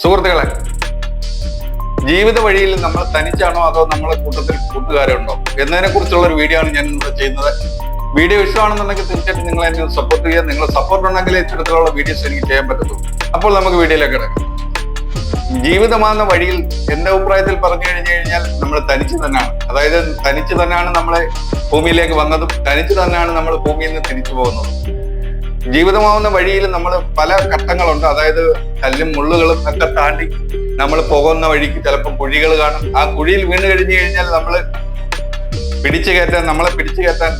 സുഹൃത്തുക്കളെ ജീവിത വഴിയിൽ നമ്മൾ തനിച്ചാണോ അതോ നമ്മളെ കൂട്ടത്തിൽ കൂട്ടുകാരുണ്ടോ എന്നതിനെ കുറിച്ചുള്ള ഒരു വീഡിയോ ആണ് ഞാൻ ഇവിടെ ചെയ്യുന്നത്. വീഡിയോ ഇഷ്ടമാണെന്നുണ്ടെങ്കിൽ തീർച്ചയായിട്ടും നിങ്ങൾ എന്നെ സപ്പോർട്ട് ചെയ്യുക. നിങ്ങൾ സപ്പോർട്ട് ഉണ്ടെങ്കിൽ ഇത്തരത്തിലുള്ള വീഡിയോസ് എനിക്ക് ചെയ്യാൻ പറ്റത്തുള്ളൂ. അപ്പോൾ നമുക്ക് വീഡിയോയിലേക്ക് കിടക്കാം. ജീവിതമാകുന്ന വഴിയിൽ എന്റെ അഭിപ്രായത്തിൽ പറഞ്ഞു കഴിഞ്ഞു കഴിഞ്ഞാൽ നമ്മൾ തനിച്ച് തന്നെയാണ്. അതായത് തനിച്ച് തന്നെയാണ് നമ്മളെ ഭൂമിയിലേക്ക് വന്നതും തനിച്ച് തന്നെയാണ് നമ്മൾ ഭൂമിയിൽ നിന്ന് തിരിച്ചു പോകുന്നതും. ജീവിതമാവുന്ന വഴിയിൽ നമ്മൾ പല ഘട്ടങ്ങളുണ്ട്. അതായത് കല്ലും മുള്ളുകളും ഒക്കെ താണ്ടി നമ്മൾ പോകുന്ന വഴിക്ക് ചിലപ്പോൾ കുഴികൾ കാണും. ആ കുഴിയിൽ വീണ് കഴിഞ്ഞു കഴിഞ്ഞാൽ നമ്മൾ പിടിച്ചു കയറ്റാൻ നമ്മളെ പിടിച്ചു കയറ്റാൻ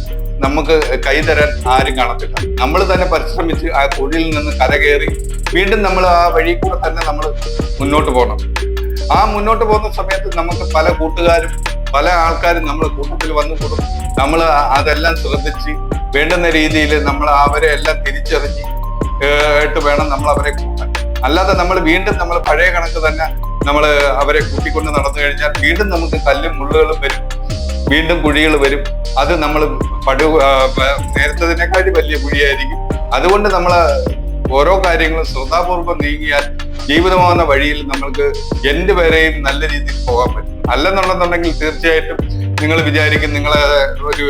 നമുക്ക് കൈ തരാൻ ആരും കാണത്തില്ല. നമ്മൾ തന്നെ പരിശ്രമിച്ച് ആ കുഴിയിൽ നിന്ന് കരകയറി വീണ്ടും നമ്മൾ ആ വഴി കൂടെ തന്നെ നമ്മൾ മുന്നോട്ട് പോകണം. ആ മുന്നോട്ട് പോകുന്ന സമയത്ത് നമുക്ക് പല കൂട്ടുകാരും പല ആൾക്കാരും നമ്മൾ കൂട്ടത്തിൽ വന്നു കൂടും. നമ്മൾ അതെല്ലാം ശ്രദ്ധിച്ച് വേണ്ടുന്ന രീതിയിൽ നമ്മൾ അവരെ എല്ലാം തിരിച്ചറിഞ്ഞ് ആയിട്ട് വേണം നമ്മൾ അവരെ കൂട്ടാൻ. അല്ലാതെ നമ്മൾ വീണ്ടും നമ്മൾ പഴയ കണക്ക് തന്നെ നമ്മൾ അവരെ കൂട്ടിക്കൊണ്ട് നടന്നു കഴിഞ്ഞാൽ വീണ്ടും നമുക്ക് കല്ലും മുള്ളുകളും വരും. വീണ്ടും കുഴികൾ വരും. അത് നമ്മൾ പടു നേരത്തതിനെക്കാട്ടി വലിയ കുഴിയായിരിക്കും. അതുകൊണ്ട് നമ്മൾ ഓരോ കാര്യങ്ങളും ശ്രദ്ധാപൂർവം നീങ്ങിയാൽ ജീവിതമാകുന്ന വഴിയിൽ നമ്മൾക്ക് എന്ത് വരെയും നല്ല രീതിയിൽ പോകാൻ പറ്റും. അല്ലെന്നുണ്ടെന്നുണ്ടെങ്കിൽ തീർച്ചയായിട്ടും നിങ്ങൾ വിചാരിക്കും നിങ്ങളെ ഒരു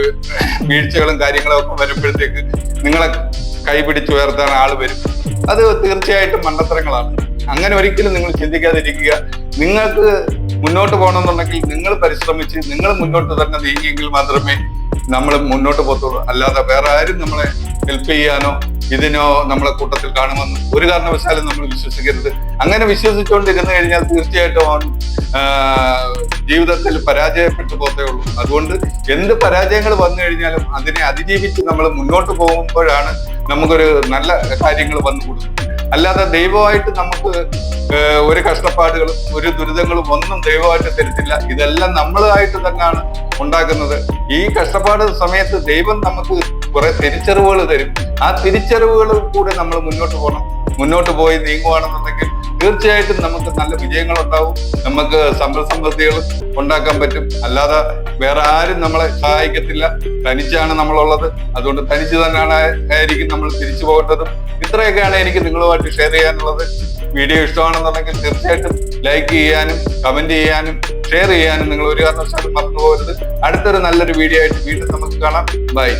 വീഴ്ചകളും കാര്യങ്ങളും ഒക്കെ വരുമ്പോഴത്തേക്ക് നിങ്ങളെ കൈപിടിച്ച് ഉയർത്താൻ ആൾ വരും. അത് തീർച്ചയായിട്ടും മണ്ടത്തരങ്ങളാണ്. അങ്ങനെ ഒരിക്കലും നിങ്ങൾ ചിന്തിക്കാതിരിക്കുക. നിങ്ങൾക്ക് മുന്നോട്ട് പോകണമെന്നുണ്ടെങ്കിൽ നിങ്ങൾ പരിശ്രമിച്ച് നിങ്ങൾ മുന്നോട്ട് തന്നെ നീങ്ങിയെങ്കിൽ മാത്രമേ നമ്മൾ മുന്നോട്ട് പോകത്തുള്ളൂ. അല്ലാതെ വേറെ ആരും നമ്മളെ ഹെൽപ്പ് ചെയ്യാനോ ഇതിനോ നമ്മളെ കൂട്ടത്തിൽ കാണുമെന്ന് ഒരു കാരണവശാലും നമ്മൾ വിശ്വസിക്കരുത്. അങ്ങനെ വിശ്വസിച്ചുകൊണ്ടിരുന്നു കഴിഞ്ഞാൽ തീർച്ചയായിട്ടും ജീവിതത്തിൽ പരാജയപ്പെട്ടു പോത്തേ ഉള്ളൂ. അതുകൊണ്ട് എന്ത് പരാജയങ്ങൾ വന്നു കഴിഞ്ഞാലും അതിനെ അതിജീവിച്ച് നമ്മൾ മുന്നോട്ട് പോകുമ്പോഴാണ് നമുക്കൊരു നല്ല കാര്യങ്ങൾ വന്നു കൊടുക്കുന്നത് അല്ലാതെ ദൈവമായിട്ട് നമുക്ക് ഒരു കഷ്ടപ്പാടുകളും ഒരു ദുരിതങ്ങളും ഒന്നും ദൈവമായിട്ട് തരത്തില്ല. ഇതെല്ലാം നമ്മളായിട്ട് തന്നെയാണ് ഉണ്ടാക്കുന്നത്. ഈ കഷ്ടപ്പാട് സമയത്ത് ദൈവം നമുക്ക് കുറെ തിരിച്ചറിവുകൾ തരും. ആ തിരിച്ചറിവുകൾ കൂടെ നമ്മൾ മുന്നോട്ട് പോകണം. മുന്നോട്ട് പോയി നീങ്ങുകയാണെന്നുണ്ടെങ്കിൽ തീർച്ചയായിട്ടും നമുക്ക് നല്ല വിജയങ്ങൾ ഉണ്ടാവും നമുക്ക് സമ്പൽ സമൃദ്ധികൾ ഉണ്ടാക്കാൻ പറ്റും. അല്ലാതെ വേറെ ആരും നമ്മളെ സഹായിക്കത്തില്ല. തനിച്ചാണ് നമ്മളുള്ളത്. അതുകൊണ്ട് തനിച്ച് തന്നെയാണ് ആയിരിക്കും നമ്മൾ തിരിച്ചു പോകേണ്ടതും. ഇത്രയൊക്കെയാണ് എനിക്ക് നിങ്ങളുമായിട്ട് ഷെയർ ചെയ്യാനുള്ളത്. വീഡിയോ ഇഷ്ടമാണെന്നുണ്ടെങ്കിൽ തീർച്ചയായിട്ടും ലൈക്ക് ചെയ്യാനും കമന്റ് ചെയ്യാനും ഷെയർ ചെയ്യാനും നിങ്ങൾ ഒരു കാരണവശാലും മറന്നു പോകരുത് അടുത്തൊരു നല്ലൊരു വീഡിയോ ആയിട്ട് വീണ്ടും നമുക്ക് കാണാം. ബൈ